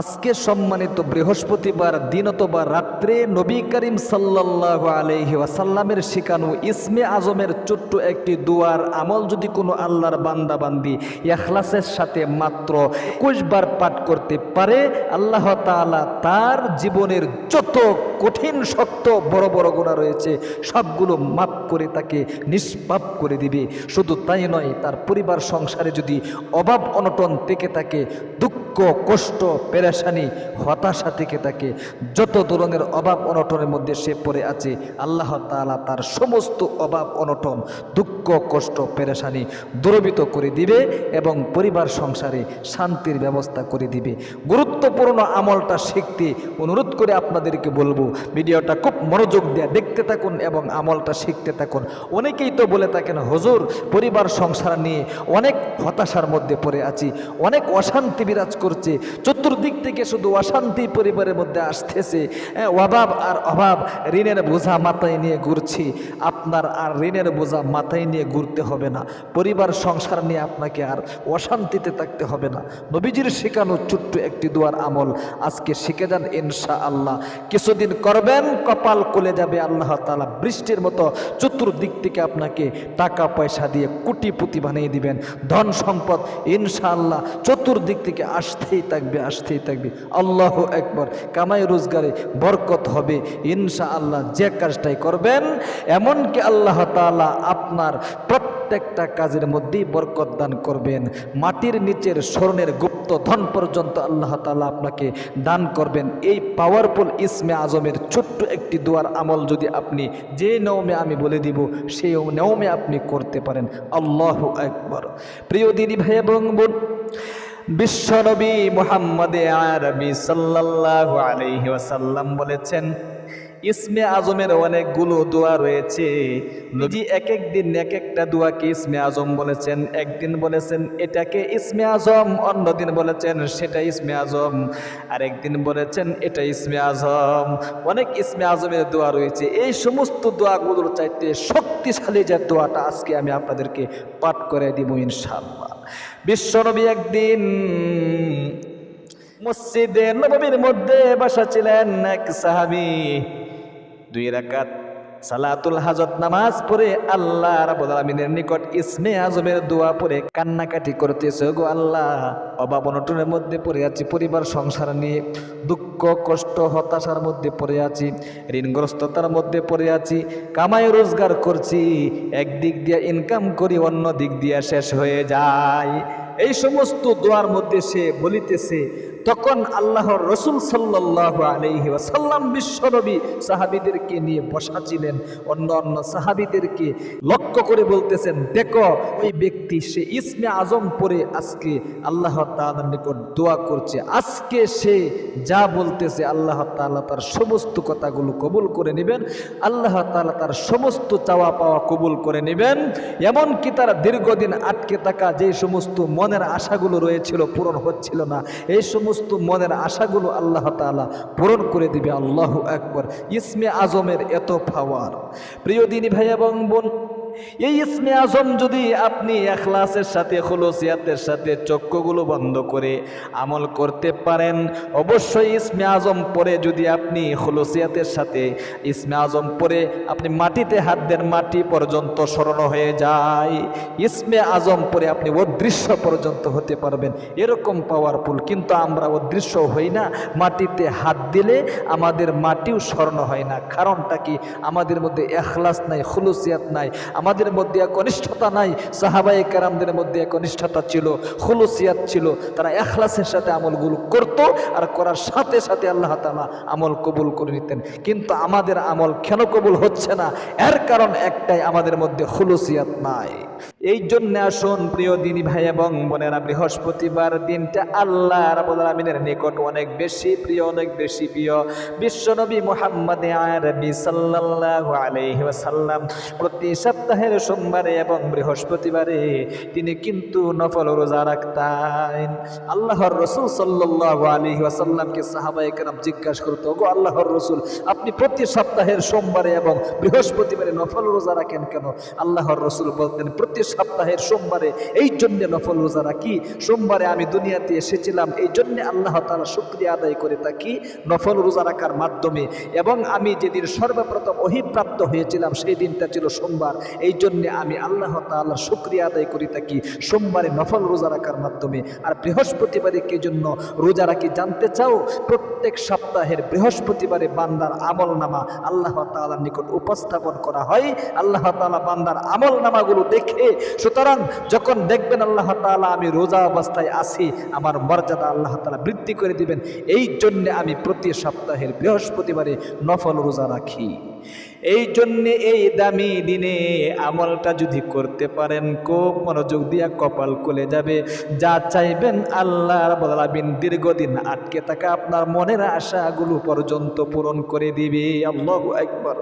আজকে সম্মানিত বৃহস্পতিবার দিন অথবা রাত্রে নবী করিম সাল্লাহ আলহি ওয়াসাল্লামের শিখানো ইসমে আজমের ছোট্ট একটি দুয়ার। আমল যদি কোনো আল্লাহর বান্দা বান্দি এখলাসের সাথে মাত্র একুশ বার পাঠ করতে পারে, আল্লাহ তাআলা তার জীবনের যত কঠিন, শক্ত, বড় বড় গোনা রয়েছে, সবগুলো মাপ করে তাকে নিষ্পাপ করে দিবে। শুধু তাই নয়, তার পরিবার, সংসারে যদি অভাব, অনটন থেকে থাকে, দুঃখ কষ্ট, পেরেশানি, হতাশা থেকে তাকে যত ধরনের অভাব অনটনের মধ্যে সে পড়ে আছে, আল্লাহ তাআলা তার সমস্ত অভাব অনটন, দুঃখ, কষ্ট, পেরেশানি দূরবিত করে দিবে এবং পরিবার, সংসারে শান্তির ব্যবস্থা করে দিবে। গুরুত্বপূর্ণ আমলটা শিখতে অনুরোধ করে আপনাদেরকে বলব, ভিডিওটা খুব মনোযোগ দিয়ে দেখতে থাকুন এবং আমলটা শিখতে থাকুন। অনেকেই তো বলে থাকেন, হজুর, পরিবার, সংসার নিয়ে অনেক হতাশার মধ্যে পড়ে আছি, অনেক অশান্তি বিরাজ করছে। চতুর্দিক থেকে শুধু অশান্তি পরিবারের মধ্যে আসতেছে। হ্যাঁ, অভাব আর অভাব ঋণের বোঝা মাথায় নিয়ে ঘুরছি। আপনার আর ঋণের বোঝা মাথায় নিয়ে ঘুরতে হবে না। পরিবার সংসার নিয়ে আপনাকে আর অশান্তিতে থাকতে হবে না। নবীজির শেখানো ছোট্ট একটি দুয়ার আমল। আজকে শিখে যান ইনশা আল্লাহ কিছুদিন করবেন কপাল কোলে যাবে আল্লাহ তালা বৃষ্টির মতো চতুর্দিক থেকে আপনাকে টাকা পয়সা দিয়ে কোটিপতি বানিয়ে দিবেন। ধন সম্পদ ইনশাআল্লাহ চতুর্দিক থেকে আসতেই থাকবে আসতেই থাকবে। আল্লাহ একবার কামাই রোজগারে বরকত হবে। ইনশা আল্লাহ যে কাজটাই করবেন, এমনকি আল্লাহ তাআলা আপনার প্রত্যেকটা কাজের মধ্যেই বরকত দান করবেন। মাটির নিচের স্মরণের গুপ্ত ধন পর্যন্ত আল্লাহ তাআলা আপনাকে দান করবেন। এই পাওয়ারফুল ইসমে আজমের ছোট্ট একটি দোয়ার আমল যদি আপনি যে নিয়মে আমি বলে দিব, সেই নিয়মে আপনি করতে পারেন। আল্লাহ একবার। প্রিয় দিদি ভাই এবং বোন বিশ্বনবী মোহাম্মদে আরবি সাল্লাল্লাহু আলাইহি ওয়াসাল্লাম বলেছেন ইসমে আজমের অনেকগুলো দোয়া রয়েছে। নবী এক এক দিন এক একটা দোয়াকে ইসমে আজম বলেছেন। একদিন বলেছেন, এটাকে ইসমে আজম অন্যদিন বলেছেন, সেটা ইসমে আজম আরেকদিন বলেছেন, এটা ইসমে আজম অনেক ইসমে আজমের দোয়া রয়েছে। এই সমস্ত দোয়াগুলোর চাইতে শক্তিশালী যে দোয়াটা আজকে আমি আপনাদেরকে পাঠ করে দিব ইনশাআল্লাহ। বিশ্বনবী একদিন মসজিদে নবমীর মধ্যে বাসা ছিলেন এক সাহাবি। দুই রাকাত সালাতুল হাজত নামাজ পড়ে আল্লাহ রাব্বুল আলামিনের নিকট ইসমে আজমের দোয়া পড়ে কান্নাকাটি করতেছে গো আল্লাহ। অভাব অনটনের মধ্যে পড়ে আছি, পরিবার, সংসার নিয়ে, দুঃখ, কষ্ট, হতাশার মধ্যে পড়ে আছি, ঋণগ্রস্ততার মধ্যে পড়ে আছি, কামাই, রোজগার করছি একদিক দিয়ে ইনকাম করি, অন্য দিক দিয়ে শেষ হয়ে যায়। এই সমস্ত দোয়ার মধ্যে সে বলিতেছে তখন আল্লাহর রসুল সাল্লাহ আলহি ওয়াসাল্লাম বিশ্বনবী সাহাবিদেরকে নিয়ে বসা ছিলেন অন্য অন্য সাহাবিদেরকে লক্ষ্য করে বলতেছেন, দেখো, ওই ব্যক্তি, সে ইসমে আজম পরে আজকে আল্লাহ তাআলার নিকট দোয়া করছে। আজকে সে যা বলতেছে, আল্লাহ তাআলা তার সমস্ত কথাগুলো কবুল করে নেবেন। আল্লাহ তাআলা তার সমস্ত চাওয়া পাওয়া কবুল করে নেবেন। এমনকি তার দীর্ঘদিন আটকে থাকা যে সমস্ত মনের আশাগুলো রয়েছিল, পূরণ হচ্ছিল না। এই সমস্ত মনের আশাগুলো আল্লাহ তালা পূরণ করে দিবে, আল্লাহ একবার ইসমে আজমের এত ফাওয়ার প্রিয় দিনী ভাই এবং বোন এই ইসমে আজম যদি আপনি এখলাসের সাথে, খলসিয়াতের সাথে চক্ষুগুলো বন্ধ করে আমল করতে পারেন, অবশ্যই ইসমে আজম পরে যদি আপনি খলসিয়াতের সাথে ইসমে আজম পরে আপনি মাটিতে হাত দেন, মাটি পর্যন্ত স্মরণ হয়ে যায়। ইসমে আজম পরে আপনি অদৃশ্য পর্যন্ত হতে পারবেন। এরকম পাওয়ারফুল কিন্তু আমরা অদৃশ্য হই না। মাটিতে হাত দিলে আমাদের মাটিও স্মরণ হয় না। কারণটা কি? আমাদের মধ্যে এখলাস নাই, খুলুসিয়াত নাই। আমাদের মধ্যে কনিষ্ঠতা নাই সাহাবাই কারামদের মধ্যে কনিষ্ঠতা ছিল, খুলুসিয়াত ছিল, তারা এখলাসের সাথে আমলগুলো করত আর করার সাথে সাথে আল্লাহ তালা আমল কবুল করে নিতেন। কিন্তু আমাদের আমল কেন কবুল হচ্ছে না? এর কারণ একটাই, আমাদের মধ্যে খুলুসিয়াত নাই। এই জন্য আসুন, প্রিয় দিনী ভাই এবং বোনেরা, বৃহস্পতিবার দিনটা আল্লাহ রাবুল নিকট অনেক বেশি প্রিয়, অনেক বেশি প্রিয়। বিশ্বনবী মোহাম্মদ আরবি সাল্লাল্লাহু আলাইহি ওয়াসাল্লাম প্রতি সপ্তাহের সোমবারে এবং বৃহস্পতিবারে তিনি কিন্তু নফল রোজা রাখতেন। আল্লাহর রসুল সাল্লাল্লাহু আলাইহি ওয়াসাল্লামকে সাহাবায়ে কেরাম জিজ্ঞাসা করতো, গো আল্লাহর রসুল, আপনি প্রতি সপ্তাহের সোমবারে এবং বৃহস্পতিবারে নফল রোজা রাখেন কেন? আল্লাহর রসুল বলতেন, প্রতি সপ্তাহের সোমবারে। এই জন্য নফল রোজা রাখি। সোমবারে আমি দুনিয়াতে এসেছিলাম। এই জন্য আল্লাহ তালা শুক্রিয়া আদায় করে থাকি নফল রোজা রাখার মাধ্যমে। এবং আমি যেদিন সর্বপ্রথম অহিপ্রাপ্ত হয়েছিলাম, সেই দিনটা ছিল সোমবার। এই জন্যে আমি আল্লাহ তাল্লাহ শুক্রিয়া আদায় করে থাকি সোমবারে নফল রোজা রাখার মাধ্যমে। আর বৃহস্পতিবারে কে জন্য? রোজা রাখি জানতে চাও? প্রত্যেক সপ্তাহের বৃহস্পতিবারে বান্দার আমল নামা আল্লাহ তালার নিকট উপস্থাপন করা হয়। আল্লাহ তালা বান্দার আমল নামাগুলো দেখে সুতরাং যখন দেখবেন আল্লাহ তালা আমি রোজা অবস্থায় আছি, আমার মর্যাদা আল্লাহ তালা বৃদ্ধি করে দিবেন, এই জন্যে আমি প্রতি সপ্তাহের বৃহস্পতিবারে নফল রোজা রাখি। এই জন্যে এই দামি দিনে আমলটা যদি করতে পারেন, খুব মনোযোগ দিয়া কপাল খুলে যাবে। যা চাইবেন আল্লাহর বদলাবিন দীর্ঘদিন আটকে থাকা আপনার মনের আশাগুলো পর্যন্ত পূরণ করে দিবে। আল্লাহ একবার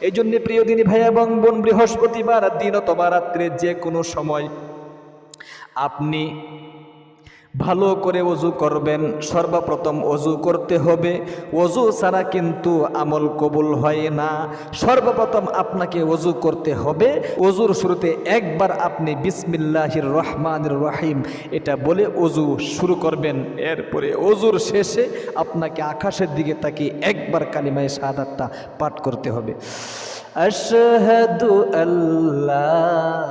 এই জন্যে প্রিয় দিনী ভাই এবং বোন, বৃহস্পতিবার দিন অথবা রাত্রে যে কোনো সময় আপনি ভালো করে অজু করবেন, সর্বপ্রথম অজু করতে হবে। অজু ছাড়া কিন্তু আমল কবুল হয় না। সর্বপ্রথম আপনাকে অজু করতে হবে। অজুর শুরুতে একবার আপনি বিসমিল্লাহির রহমানির রহিম এটা বলে অজু শুরু করবেন। এরপরে অজুর শেষে আপনাকে আকাশের দিকে তাকিয়ে একবার কালিমায় শাহাদাতটা পাঠ করতে হবে। আশহাদু আল্লাহ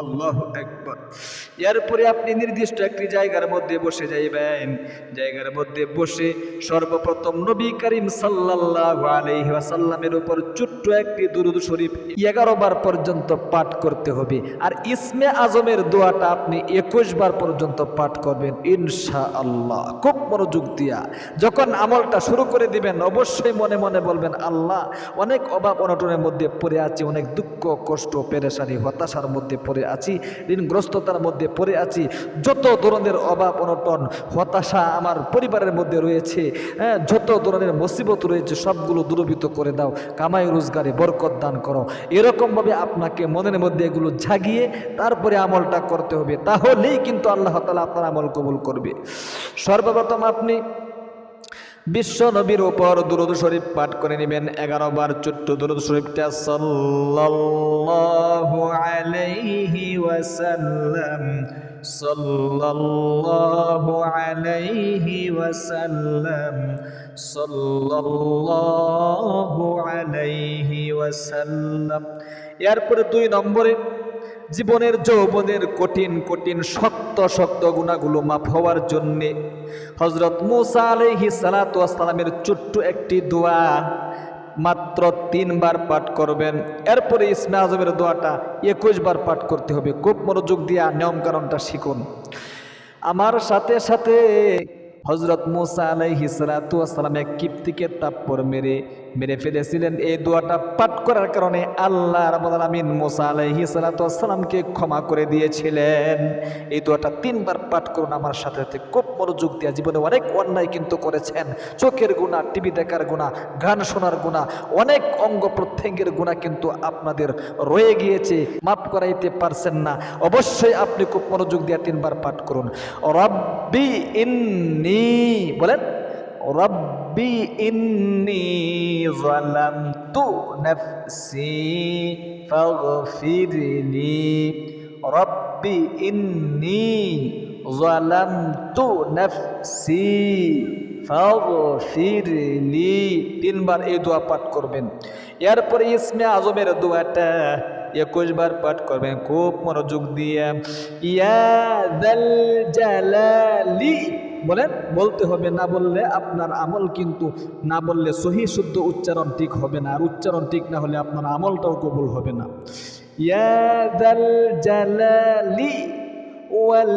আল্লাহ একবার এরপরে আপনি নির্দিষ্ট একটি জায়গার মধ্যে বসে যাইবেন। জায়গার মধ্যে বসে সর্বপ্রথম নবী করিম সাল্লাহ আলহিহাসাল্লামের উপর ছোট্ট একটি দুরুদ শরীফ পর্যন্ত পাঠ করতে হবে। আর ইসমে আজমের দোয়াটা আপনি একুশ বার পর্যন্ত পাঠ করবেন ইনশা আল্লাহ খুব মনোযোগ দিয়া। যখন আমলটা শুরু করে দিবেন অবশ্যই মনে মনে বলবেন আল্লাহ অনেক অভাব অনটনের মধ্যে পড়ে আছে অনেক দুঃখ কষ্ট পেরেশানি, হতাশার মধ্যে পড়ে আছি, ঋণগ্রস্ততার মধ্যে পড়ে আছি। যত ধরনের অভাব, অনটন, হতাশা আমার পরিবারের মধ্যে রয়েছে হ্যাঁ যত ধরনের মুসিবত রয়েছে, সবগুলো দূরবিত করে দাও। কামাই, রোজগারে বরকত দান করো। এরকমভাবে আপনাকে মনের মধ্যে এগুলো ঝাগিয়ে তারপরে আমলটা করতে হবে। তাহলেই কিন্তু আল্লাহ তালা আপনার আমল কবুল করবে। সর্বপ্রথম আপনি বিশ্ব নবীর উপর দুরুদ শরীফ পাঠ করে নেবেন। এগারো বার ছোট্ট দুরুদ শরীফটা সাল্লাল্লাহু আলাইহি ওয়াসাল্লাম, সাল্লাল্লাহু আলাইহি ওয়াসাল্লাম, সাল্লাল্লাহু আলাইহি ওয়াসাল্লাম। এরপরে দুই নম্বরে জীবনের যৌবনের কঠিন কঠিন, শক্ত শক্ত গুণাগুলো মাফ হওয়ার জন্যে হজরত মুসা আলহি সালাতামের ছোট্ট একটি দোয়া মাত্র তিনবার পাঠ করবেন। এরপরে ইসমে আজমের দোয়াটা একুশ বার পাঠ করতে হবে। খুব মনোযোগ দিয়া নিয়মকানুনটা শিখুন। আমার সাথে সাথে হজরত মুসা আলাইহি সালাতাম এক কিপ্তিকে তাপ্পর মেরে মেরে ফেলেছিলেন। এই দোয়াটা পাঠ করার কারণে আল্লাহ রাবুল মুসা আলাইহি সালাতামকে ক্ষমা করে দিয়েছিলেন। এই দোয়াটা তিনবার পাঠ করুন আমার সাথে সাথে খুব মনোযোগ দেওয়া জীবনে অনেক অন্যায় কিন্তু করেছেন। চোখের গুণা, টিভি দেখার গুণা, গান শোনার গুণা, অনেক অঙ্গ প্রত্যঙ্গের গুণা কিন্তু আপনাদের রয়ে গিয়েছে। মাফ করাইতে পারছেন না। অবশ্যই আপনি খুব মনোযোগ দিয়ে তিনবার পাঠ করুন। রব্বি ইন্নি বলেন, রব্বি ইন্নি যালামতু নাফসি ফাগফিরলি। রব্বি ইন্নি যালামতু নাফসি ফাগফিরলি। তিনবার এই দোয়া পাঠ করবেন। এরপরে ইসমে আজমের দোয়াটা একুশ বার পাঠ করবেন। খুব মনোযোগ দিয়ে। ইয়াদাল জালালি বলেন বলতে হবে না বললে আপনার আমল কিন্তু না বললে সহি শুদ্ধ উচ্চারণ ঠিক হবে না। আর উচ্চারণ ঠিক না হলে আপনার আমলটাও কবুল হবে না। ইয়াদাল জালালি ওয়াল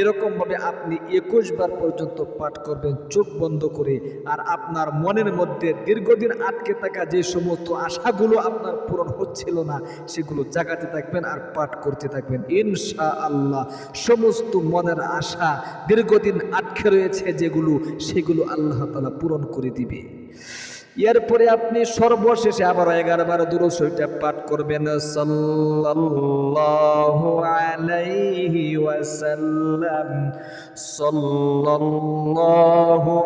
এরকমভাবে আপনি একুশ বার পর্যন্ত পাঠ করবেন, চোখ বন্ধ করে। আর আপনার মনের মধ্যে দীর্ঘদিন আটকে থাকা যে সমস্ত আশাগুলো আপনার পূরণ হচ্ছিল না, সেগুলো জাগাতে থাকবেন আর পাঠ করতে থাকবেন। ইনশা আল্লাহ সমস্ত মনের আশা দীর্ঘদিন আটকে রয়েছে যেগুলো, সেগুলো আল্লাহ তালা পূরণ করে দিবে। এরপরে আপনি সর্বশেষে আবার এগারো বারো দূর সইটা পাঠ করবেন। সাল্লাল্লাহু আলাইহি ওয়াসাল্লাম। সাল্লাল্লাহু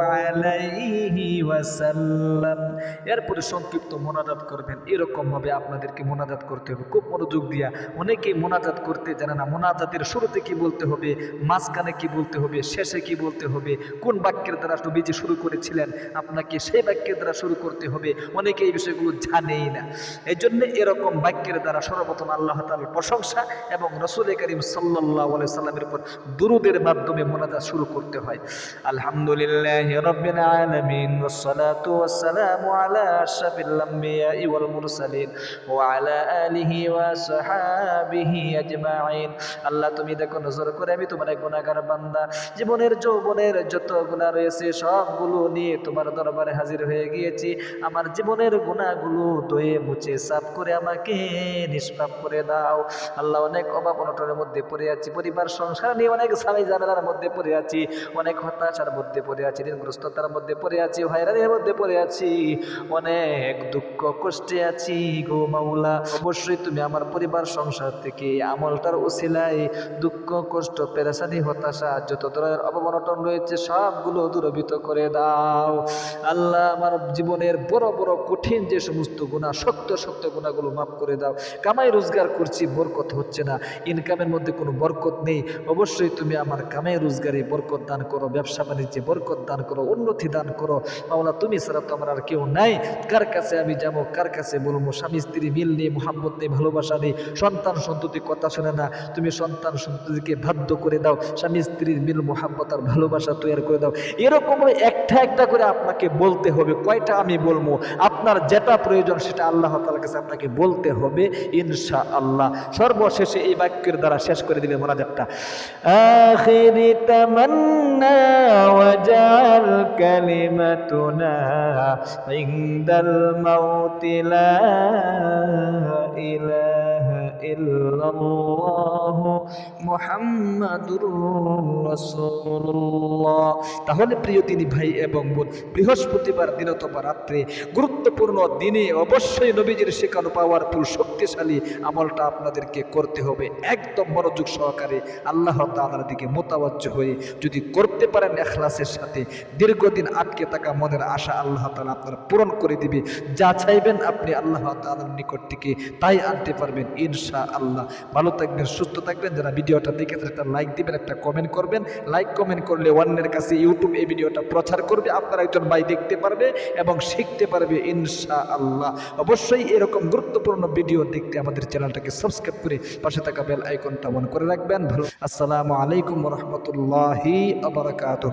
এরপরে সংক্ষিপ্ত মোনাজাত করবেন। এরকম ভাবে আপনাদেরকে মোনাজাত করতে হবে। খুব মনোযোগ দিয়া অনেকেই মোনাজাত করতে জানে না। মোনাজাতের শুরুতে কি বলতে হবে? মাঝখানে কি বলতে হবে? শেষে কি বলতে হবে? কোন বাক্যের দ্বারা নবীজি শুরু করেছিলেন? আপনাকে সেই বাক্যের দ্বারা শুরু করতে হবে। অনেকে এই বিষয়গুলো জানেই না। এই জন্য এরকম বাক্যের দ্বারা সর্বপ্রথম আল্লাহ তালার প্রশংসা এবং রসুল করিম সাল্লাহ সাল্লামের উপর দুরুদের মাধ্যমে মোনাজাত শুরু করতে হয় আলহামদুলিল্লাহ রব্বিল আলামিন والصلاة والسلام على أشرف الأنبياء والمرسلين وعلى آله وصحابه أجمعين আল্লাহ তুমি দেখো নজর করে আমি তোমার এক গুণাগার বান্দা জীবনের যৌবনের যত গুণা রয়েছে সবগুলো নিয়ে তোমার দরবারে হাজির হয়ে গিয়েছি আমার জীবনের গুণাগুলো ধুয়ে মুছে সাফ করে আমাকে নিষ্পাপ করে দাও আল্লাহ অনেক অভাব অনটনের মধ্যে পড়ে আছি পরিবার সংসার নিয়ে অনেক স্বামী জানালার মধ্যে পড়ে আছি, অনেক হতাশার মধ্যে পড়ে আছি, ঋণগ্রস্ততার মধ্যে পড়ে আছি, হয়রানির মধ্যে পড়ে আছি, অনেক দুঃখ কষ্টে আছি গো মাওলা। অবশ্যই তুমি আমার পরিবার, সংসার থেকে আমলটার ওসিলায় দুঃখ, কষ্ট, পেরেশানি, হতাশা যত ধরনের অবমনটন রয়েছে, সবগুলো দূরভূত করে দাও। আল্লাহ আমার জীবনের বড় বড় কঠিন যে সমস্ত গুণা শক্ত শক্ত গুণাগুলো মাফ করে দাও। কামাই রোজগার করছি, বরকত হচ্ছে না ইনকামের মধ্যে কোনো বরকত নেই। অবশ্যই তুমি আমার কামাই রোজগারে বরকত দান করো, ব্যবসা বাণিজ্যে, বরকত দান করো, উন্নতি দান করো। মাওলা, তুমি ছাড়া তো আমার আর কেউ নাই। কার কাছে আমি যাব, কার কাছে বলব? স্বামী, স্ত্রী, মিল নেই মোহাম্মত নেই, ভালোবাসা নেই, সন্তান সন্ততি কথা শোনে না। তুমি সন্তান সন্ততিকে বাধ্য করে দাও। স্বামী স্ত্রীর মিল মোহাম্মত আর ভালোবাসা তৈরি করে দাও। এরকম একটা একটা করে আপনাকে বলতে হবে। কয়টা আমি বলব? আপনার যেটা প্রয়োজন সেটা আল্লাহ তালার কাছে আপনাকে বলতে হবে ইনশা আল্লাহ সর্বশেষে এই বাক্যের দ্বারা শেষ করে দিবে মোনাজাতটা। আখিরি তামান্না ওয়াজাল কালিমাতুনা ইনদাল মাউতি তাহলে প্রিয় তিনি ভাই এবং বোন, বৃহস্পতিবার দিন অথবা রাত্রে গুরুত্বপূর্ণ দিনে অবশ্যই নবীজির শেখানো পাওয়ার পাওয়ারফুল, শক্তিশালী আমলটা আপনাদেরকে করতে হবে। একদম মনোযোগ সহকারে আল্লাহ তাআলার দিকে মোতাবজ্জ হয়ে যদি করতে পারেন এখলাসের সাথে, দীর্ঘদিন আটকে থাকা মনের আশা আল্লাহ তাআলা আপনার পূরণ করে দিবে। যা চাইবেন আপনি আল্লাহ তাআলার নিকট থেকে, তাই আনতে পারবেন ইনশা আল্লাহ ভালো থাকবেন, সুস্থ থাকবেন। যারা ভিডিওটা দেখেছেন একটা লাইক দিবেন, একটা কমেন্ট করবেন। লাইক কমেন্ট করলে অন্যের কাছে ইউটিউব এই ভিডিওটা প্রচার করবে, আপনারা একজন ভাই দেখতে পারবে এবং শিখতে পারবে ইনশা আল্লাহ অবশ্যই এরকম গুরুত্বপূর্ণ ভিডিও দেখতে আমাদের চ্যানেলটাকে সাবস্ক্রাইব করে পাশে থাকা বেল আইকনটা অন করে রাখবেন। ভালো আসসালামু আলাইকুম রহমতুল্লাহি আবরাকাত